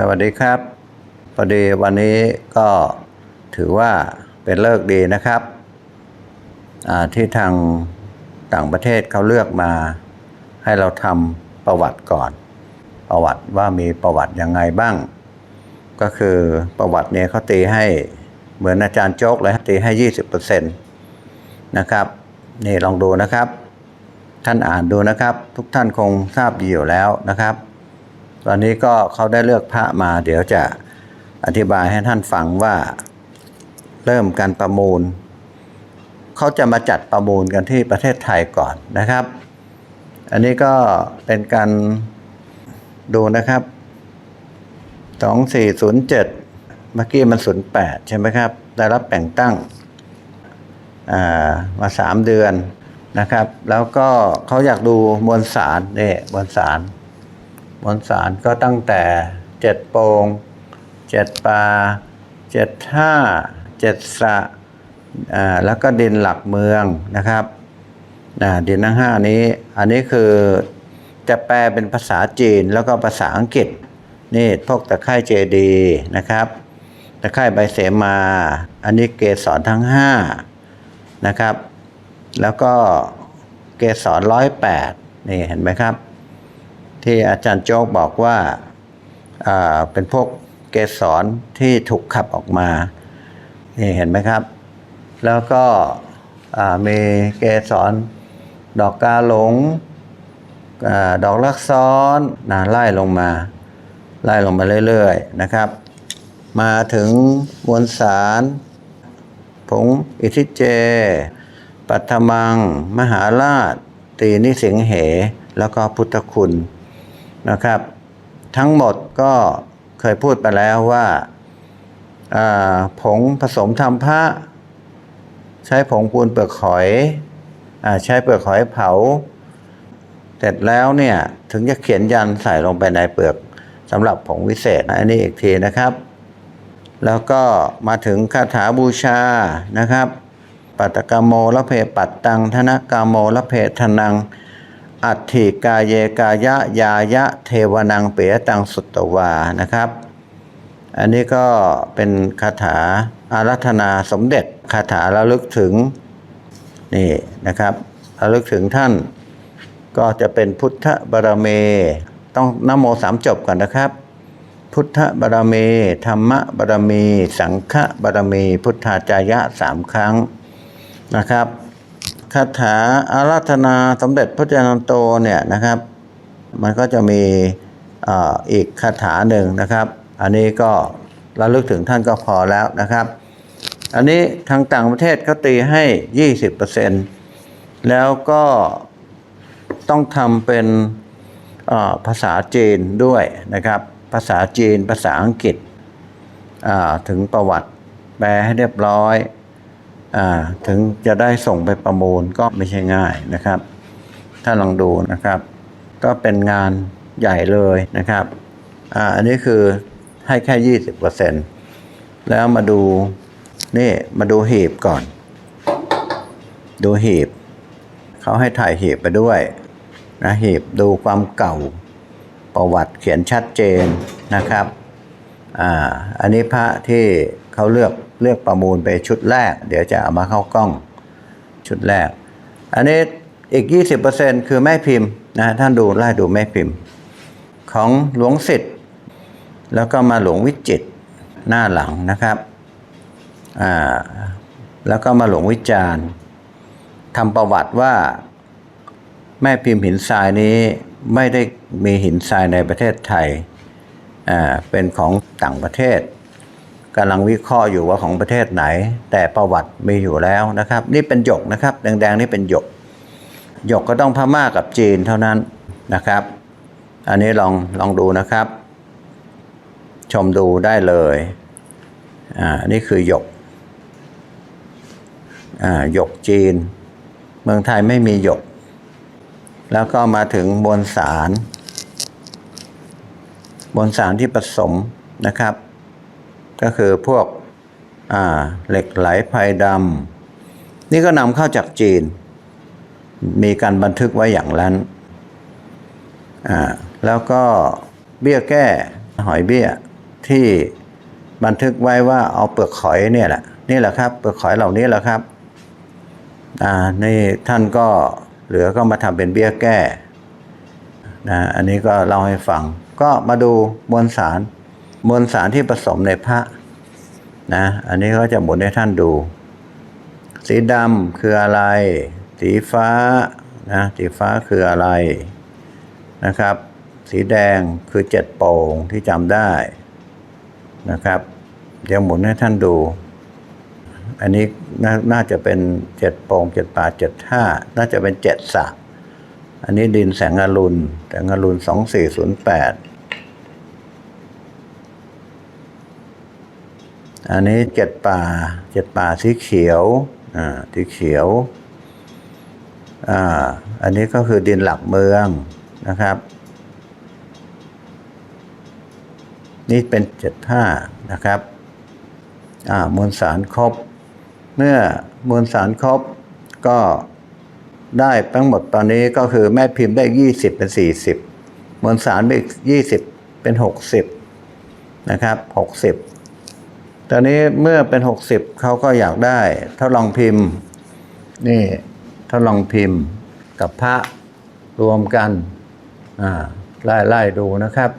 สวัสดีครับพอดีวันนี้ก็ถือว่าเป็นเลิกดีนะครับ ที่ทางต่างประเทศเขาเลือกมาให้เราทำประวัติก่อน ประวัติว่ามีประวัติยังไงบ้าง ก็คือประวัติเนี่ยเขาตีให้เหมือนอาจารย์โจ๊กเลยตีให้ยี่สิบเปอร์เซ็นต์นะครับนี่ลองดูนะครับ ท่านอ่านดูนะครับ ทุกท่านคงทราบดีอยู่แล้วนะครับ ตอนนี้ก็เขาได้เลือกพระมา เดี๋ยวจะอธิบายให้ท่านฟังว่าเริ่มการประมูล เขาจะมาจัดประมูลกันที่ประเทศไทยก่อนนะครับ อันนี้ก็เป็นการดูนะครับ 2407เมื่อกี้มัน08ใช่ไหมครับ ได้รับแต่งตั้งอ่ามา3เดือนนะครับ แล้วก็เขาอยากดูมวลสารนี่มวลสาร มวลสารก็ตั้งแต่เจ็ดโปงเจ็ดปลาเจ็ดท่าเจ็ดสะแล้วก็ดินหลักเมืองนะครับดินทั้งห้านี้อันนี้คือจะแปลเป็นภาษาจีนแล้วก็ภาษาอังกฤษนี่พวกตะไคร่เจดีนะครับตะไคร่ใบเสมา อันนี้เกสรทั้งห้านะครับ แล้วก็เกสรร้อยแปดนี่เห็นไหมครับ ที่อาจารย์โจ๊กบอกว่าาเป็นพวกเกสรที่ถูกขับออกมา นี่เห็นไหมครับ แล้วก็มีเกสรดอกกาหลงอดอกลักซ้อนนะไล่ลงมา ไล่ลงมาเรื่อยๆนะครับ มาถึงมวลสารผงอิทิเจ ปัทมัง มหาราชตีนิสิงเห แล้วก็พุทธคุณ นะครับ ทั้งหมดก็เคยพูดไปแล้วว่าผงผสมทำพระ ใช้ผงปูนเปลือกหอยอใช้เปลือกหอยเผา เสร็จแล้วเนี่ยถึงจะเขียนยันใส่ลงไปในเปลือกสำหรับผงวิเศษอันนี้อีกทีนะครับ แล้วก็มาถึงคาถาบูชานะครับ ปัตตกามโมละเพปัตตัง ธนกามโมละเพทนัง อัตถิกายเยกายะยายะเทวนังเปยตังสุตตวานะครับ อันนี้ก็เป็นคาถาอารัธนาสมเด็จคาถาระลึกถึงนี่นะครับระลึกถึงท่าน ก็จะเป็นพุทธบารมีต้องนโมสามจบก่อนนะครับ พุทธบารมีธรรมบารมี สังฆบารมี พุทธาจายะสามครั้งนะครับ คาถาอาราธนาสมเด็จพระเจ้าโตเนี่ยนะครับ มันก็จะมีอีกคาถาหนึ่งนะครับ อันนี้ก็ระลึกถึงท่านก็พอแล้วนะครับ อันนี้ทางต่างประเทศเขาตีให้ 20%แล้วก็ต้องทำเป็นภาษาจีนด้วยนะครับ ภาษาจีนภาษาอังกฤษถึงประวัติแปลให้เรียบร้อย ถึงจะได้ส่งไปประมูลก็ไม่ใช่ง่ายนะครับ ถ้าลองดูนะครับ ก็เป็นงานใหญ่เลยนะครับออันนี้คือให้แค่ยี่สิบเปอร์เซ็นแล้วมาดูนี่มาดูหีบก่อน ดูหีบ เขาให้ถ่ายหีบไปด้วยนะหีบดูความเก่าประวัติเขียนชัดเจนนะครับ อ่า อันนี้พระที่ เขาเลือกเลือกประมูลไปชุดแรก เดี๋ยวจะเอามาเข้ากล้องชุดแรก อันนี้อีก 20%คือแม่พิมพ์นะท่านดูไล่ดูแม่พิมพ์ ของหลวงสิทธิ์แล้วก็มาหลวงวิจิตหน้าหลังนะครับอ่าแล้วก็มาหลวงวิจารณ์ทำประวัติว่าแม่พิมพ์หินทรายนี้ไม่ได้มีหินทรายในประเทศไทยอ่าเป็นของต่างประเทศ กำลังวิเคราะห์อยู่ว่าของประเทศไหน แต่ประวัติมีอยู่แล้วนะครับ นี่เป็นหยกนะครับ แดงๆนี่เป็นหยก หยกก็ต้องพม่ากับจีนเท่านั้นนะครับ อันนี้ลองลองดูนะครับ ชมดูได้เลยอ่านี่คือหยกอ่าหยกจีน เมืองไทยไม่มีหยก แล้วก็มาถึงมวลสารมวลสารที่ผสมนะครับ ก็คือพวกเหล็กไหลไพรดำนี่ก็นำเข้าจากจีน มีการบันทึกไว้อย่างนั้น แล้วก็เบี้ยแก้หอยเบี้ยที่บันทึกไว้ว่าเอาเปลือกหอยเนี่ยแหละนี่แหละครับเปลือกหอยเหล่านี้แหละครับอ่านี่ท่านก็เหลือก็มาทำเป็นเบี้ยแก้นะอันนี้ก็เล่าให้ฟัง ก็มาดูมวลสาร มวลสารที่ผสมในพระนะ อันนี้ก็จะหมุนให้ท่านดู สีดำคืออะไร สีฟ้านะสีฟ้าคืออะไรนะครับ สีแดงคือเจ็ดโป่งที่จำได้นะครับ เดี๋ยวหมุนให้ท่านดู อันนี้น,น่าจะเป็นเจ็ดโป่งเจ็ดป่าเจ็ดท่าน่าจะเป็นเจ็ดสระอันนี้ดินแสงอรุณแสงอรุณสองสี่ศูนย์แปด อันนี้เจ็ดป่าเจ็ดป่าสีเขียวอ่าสีเขียวอ่าอันนี้ก็คือดินหลักเมืองนะครับ นี่เป็นเจ็ดท่านะครับอ่ามวลสารครบ เมื่อมวลสารครบก็ได้ทั้งหมดตอนนี้ก็คือแม่พิมพ์ได้20เป็น40มวลสารไปอีก20เป็น60นะครับ60 ตอนนี้เมื่อเป็น 60เขาก็อยากได้ทดลองพิมพ์ นี่ทดลองพิมพ์กับพระรวมกันอ่าไล่ไล่ดูนะครับ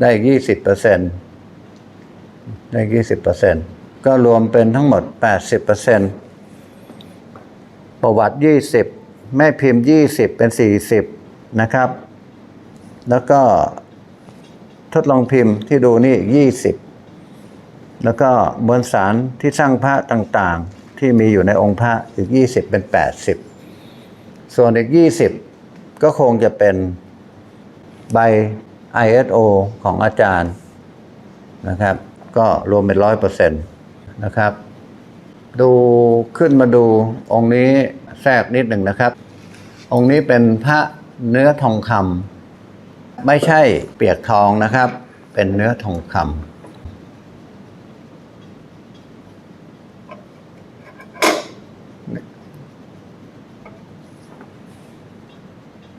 ได้ยี่สิบเปอร์เซ็นตได้ยี่สิบเปอร์เซ็นตก็รวมเป็นทั้งหมดแปดสิบเปอร์เซ็นตประวัติยี่สิบแม่พิมพ์ยี่สิบเป็นสี่สิบนะครับ แล้วก็ทดลองพิมพ์ที่ดูนี่ยี่สิบ แล้วก็มวลสารที่สร้างพระต่างๆ ที่มีอยู่ในองค์พระอีกยี่สิบเป็นแปดสิบส่วนอีกยี่สิบก็คงจะเป็นใบ ISO ของอาจารย์นะครับ ก็รวมเป็นร้อยเปอร์เซ็นต์นะครับ ดูขึ้นมาดูองค์นี้แทรกนิดหนึ่งนะครับ องค์นี้เป็นพระเนื้อทองคำไม่ใช่เปียกทองนะครับ เป็นเนื้อทองคำ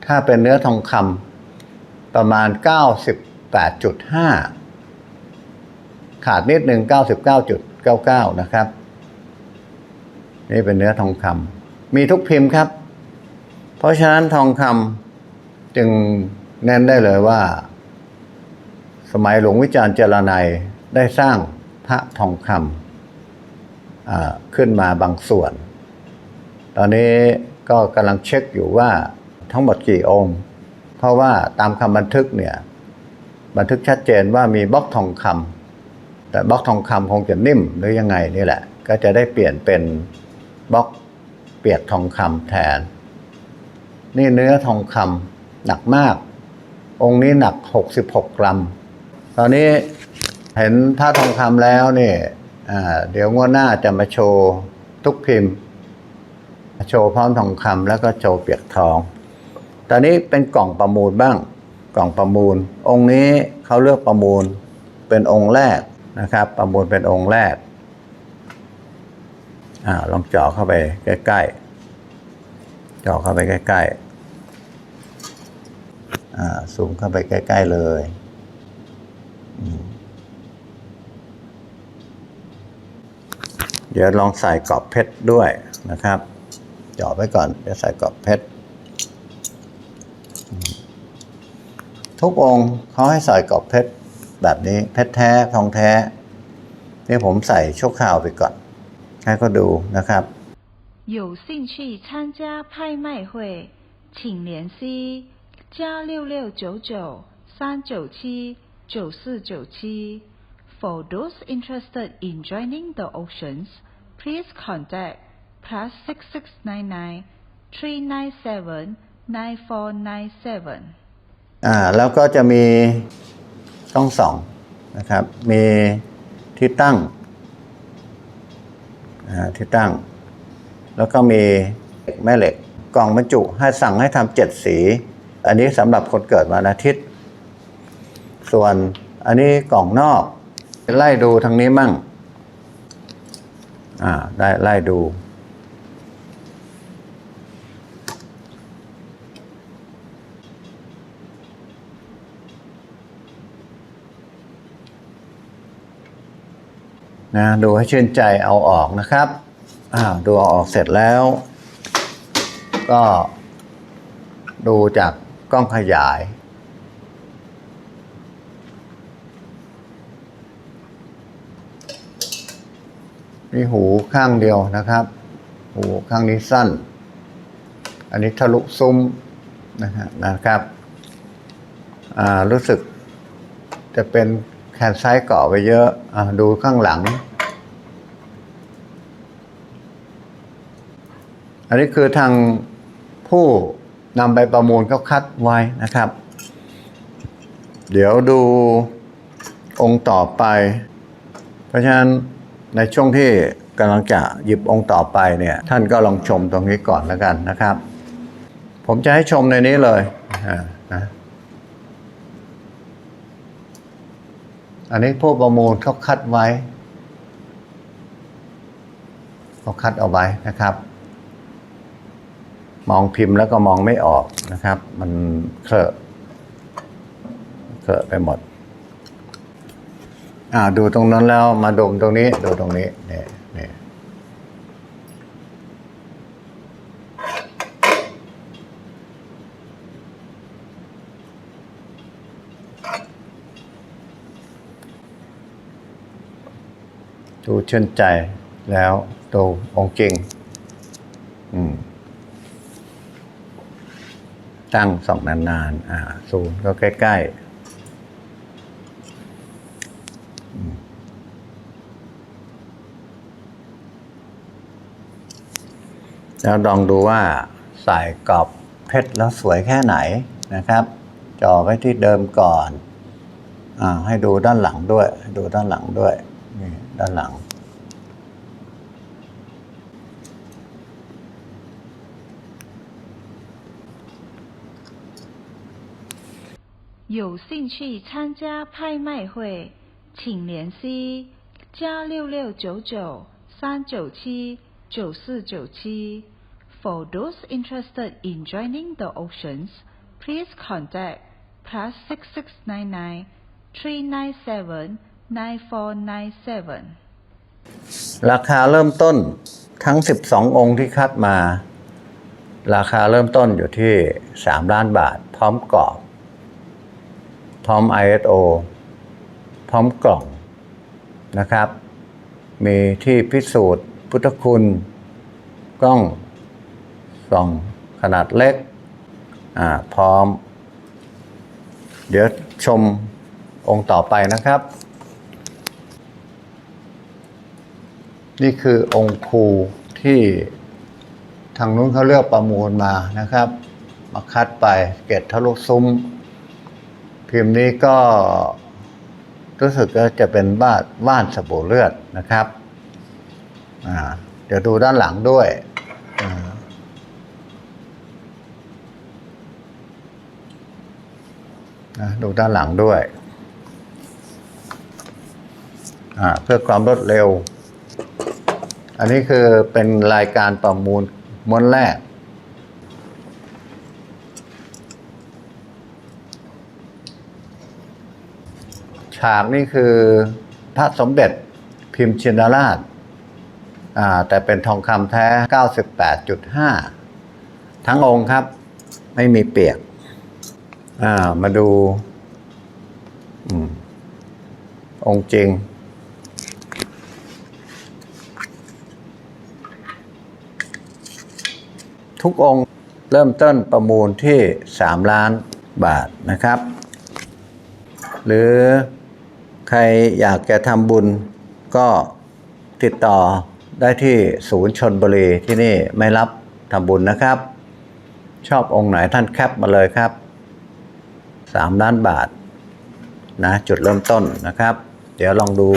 ถ้าเป็นเนื้อทองคำประมาณ 98.5 ขาดนิดหนึ่ง99.99 นะครับ นี่เป็นเนื้อทองคำมีทุกพิมพ์ครับ เพราะฉะนั้นทองคำจึงแน่นได้เลยว่า สมัยหลวงวิจารณ์เจรไนยได้สร้างพระทองคำขึ้นมาบางส่วน ตอนนี้ก็กำลังเช็คอยู่ว่า ทั้งหมดกี่องค์ เพราะว่าตามคำบันทึกเนี่ย บันทึกชัดเจนว่ามีบล็อกทองคำแต่บล็อกทองคำคงจะนิ่มหรือยังไงนี่แหละ ก็จะได้เปลี่ยนเป็นบล็อกเปียกทองคำแทน นี่เนื้อทองคำหนักมาก องค์นี้หนัก 66 กรัม ตอนนี้เห็นผ้าทองคำแล้วนี่เดี๋ยวงวดหน้าจะมาโชว์ทุกพิมพ์ โชว์พร้อมทองคำแล้วก็โชว์เปียกทอง ตอนนี้เป็นกล่องประมูลบ้าง กล่องประมูล องค์นี้เขาเลือกประมูลเป็นองค์แรกนะครับ ประมูลเป็นองค์แรกอ่าลองเจาะเข้าไปใกล้ๆ เจาะเข้าไปใกล้ๆอ่าซูมเข้าไปใกล้ ๆ เลยเดี๋ยวลองใส่กรอบเพชรด้วยนะครับ เจาะไว้ก่อนเดี๋ยวใส่กรอบเพชร ทุกองค์เขาให้ใส่กรอบเพชรแบบนี้เพชรแท้ทองแท้นี่ผมใส่ชั่วคราวไปก่อน ให้เขาดูนะครับ 有兴趣参加拍卖会，请联系加六六九九三九七九四九七。For those interested in joining the auctions, please contact plus six six nine nine three nine seven nine four nine seven. อ่าแล้วก็จะมีช่องสองนะครับ มีที่ตั้งอ่าที่ตั้ง แล้วก็มีแม่เหล็กกล่องบรรจุให้สั่งให้ทำเจ็ดสี อันนี้สำหรับคนเกิดวันอาทิตย์ ส่วนอันนี้กล่องนอกไล่ดูทางนี้มั่งอ่าได้ไล่ดู นะดูให้ชื่นใจเอาออกนะครับอ้าวดูเอาออกเสร็จแล้ว ก็ดูจากกล้องขยาย นี่หูข้างเดียวนะครับ หูข้างนี้สั้น อันนี้ทะลุซุ้มนะฮะนะครับ รู้สึกจะเป็น แขนซ้ายเกาะไปเยอะอ่าดูข้างหลัง อันนี้คือทางผู้นำไปประมูลเขาคัดไว้นะครับ เดี๋ยวดูองค์ต่อไป เพราะฉะนั้นในช่วงที่กำลังจะหยิบองค์ต่อไปเนี่ยท่านก็ลองชมตรงนี้ก่อนแล้วกันนะครับ ผมจะให้ชมในนี้เลยอ่านะ อันนี้ผู้ประมูลเขาคัดไว้เขาคัดเอาไว้นะครับ มองพิมพ์แล้วก็มองไม่ออกนะครับ มันเคลอะเคลอะไปหมดอ่าดูตรงนั้นแล้วมาดมตรงนี้ดูตรงนี้เนี่ย ดูชื่นใจแล้วดูองค์จริง อืม ตั้งสองนานๆ อ่าซูมก็ใกล้ๆแล้วลองดูว่าใส่กรอบเพชรแล้วสวยแค่ไหนนะครับจ่อไว้ที่เดิมก่อนอ่าให้ดูด้านหลังด้วยให้ดูด้านหลังด้วยนี่ ด้านหลัง 有兴趣参加拍卖会，请联系加六六九九三九七九四九七。For those interested in joining the auctions, please contact plus six six nine nine three nine seven nine four nine seven. ราคาเริ่มต้นทั้ง 12 องค์ที่คัดมา ราคาเริ่มต้นอยู่ที่ 3 ล้านบาท พร้อมกรอบ พร้อม ISO พร้อมกล่องนะครับ มีที่พิสูจน์พุทธคุณ กล้องส่องขนาดเล็ก อ่า พร้อม เดี๋ยวชมองค์ต่อไปนะครับ นี่คือองค์ครูที่ทางนู้นเขาเลือกประมูลมานะครับ มาคัดไปเกตทะลุซุ้ม พิมพ์นี้ก็รู้สึกว่าจะเป็นบ้านว่านสบู่เลือดนะครับเดี๋ยวดูด้านหลังด้วยนะดูด้านหลังด้วย เพื่อความรวดเร็ว อันนี้คือเป็นรายการประมูลม้วนแรก ฉากนี่คือพระสมเด็จพิมพ์ชินราชอ่าแต่เป็นทองคำแท้ 98.5 ทั้งองค์ครับ ไม่มีเปียกอ่ามาดูอืมองค์จริง ทุกองค์เริ่มต้นประมูลที่ 3 ล้านบาทนะครับ หรือใครอยากจะทำบุญก็ติดต่อได้ที่ศูนย์ชนบุรีที่นี่ไม่รับทำบุญนะครับ ชอบองค์ไหนท่านแคปมาเลยครับ 3 ล้านบาทนะจุดเริ่มต้นนะครับ เดี๋ยวลองดู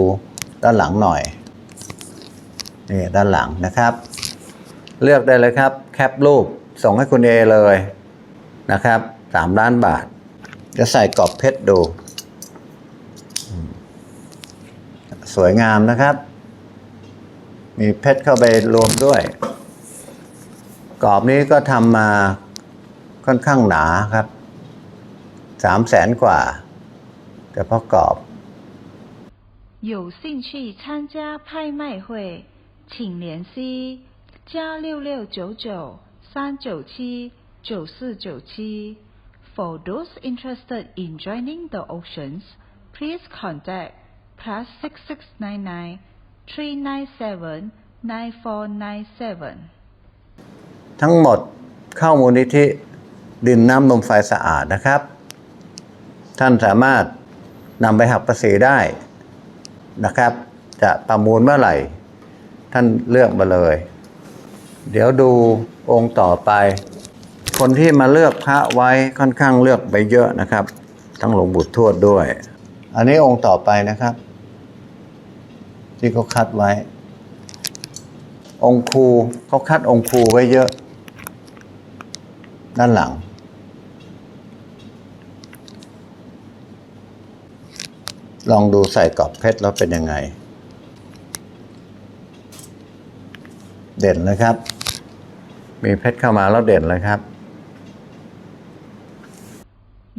ด้านหลังหน่อยนี่ด้านหลังนะครับ เลือกได้เลยครับ คปรูปส่งให้คุณเอเลยนะครับสามล้านบาท จะใส่กรอบเพชรดูอืมสวยงามนะครับ มีเพชรเข้าไปรวมด้วย กรอบนี้ก็ทำมาค่อนข้างหนาครับสามแสนกว่าแต่เพราะกรอบ 有兴趣参加拍卖会，请联系 加六六九九三九七九四九七。For those interested in joining the auctions, please contact plus six six nine nine three nine seven nine four nine seven. ทั้งหมดเข้ามูลนิธิดินน้ำนมไฟสะอาดนะครับ ท่านสามารถนำไปหักภาษีได้นะครับ จะประมูลเมื่อไหร่ ท่านเลือกมาเลย เดี๋ยวดูองค์ต่อไป คนที่มาเลือกพระไว้ค่อนข้างเลือกไปเยอะนะครับ ทั้งหลวงบุตรทวดด้วย อันนี้องค์ต่อไปนะครับ ที่เขาคัดไว้ องค์ครูเขาคัดองค์ครูไว้เยอะ ด้านหลัง ลองดูใส่กรอบเพชรแล้วเป็นยังไง เด่นเลยครับ มีเพชรเข้ามาแล้วเด่นเลยครับ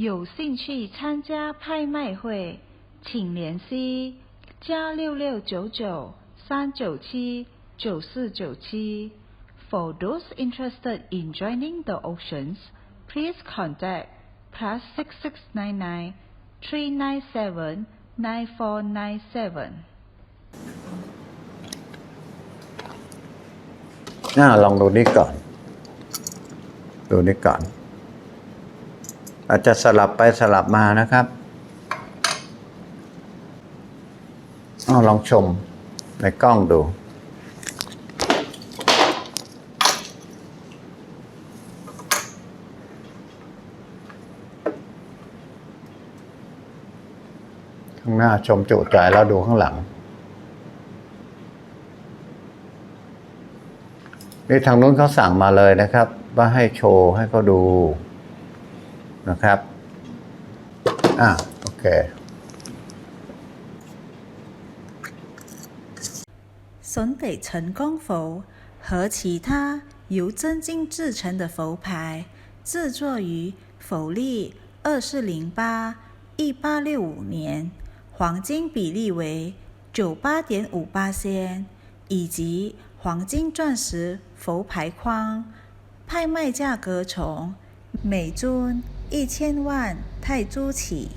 有兴趣参加拍卖会，请联系加六六九九三九七九四九七。For those interested in joining the auctions, please contact plus six six nine nine three nine seven nine four nine seven. น่าลองดูนี่ก่อน ดูนี่ก่อน อาจจะสลับไปสลับมานะครับอลองชมในกล้องดู ข้างหน้าชมจุใจแล้วดูข้างหลัง นี่ทางนู้นเขาสั่งมาเลยนะครับ ว่าให้โชว์ให้เขาดูนะครับ อ่ะโอเค 损北成功佛和其他由真金制成的佛牌，制作于佛历二四零八一八六五年，黄金比例为九八点五八仙，以及黄金钻石佛牌框， 拍卖价格从每尊一千万泰铢起。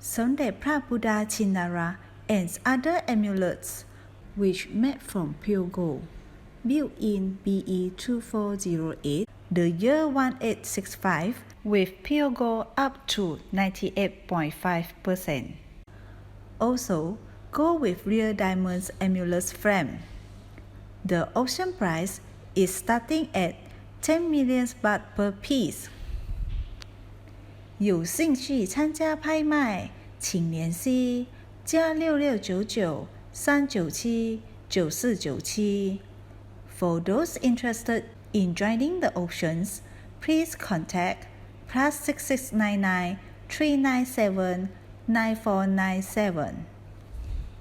Sunday Prabhupada Chinara and other amulets which made from pure gold, built in BE 2408, the year 1865, with pure gold up to 98.5%. Also, gold with real diamonds amulets frame. The auction price is starting at 10 million baht per piece. 有兴趣参加拍卖，请联系加六六九九三九七九四九七。For those interested in joining the auctions, please contact plus six six nine nine three nine seven nine four nine seven.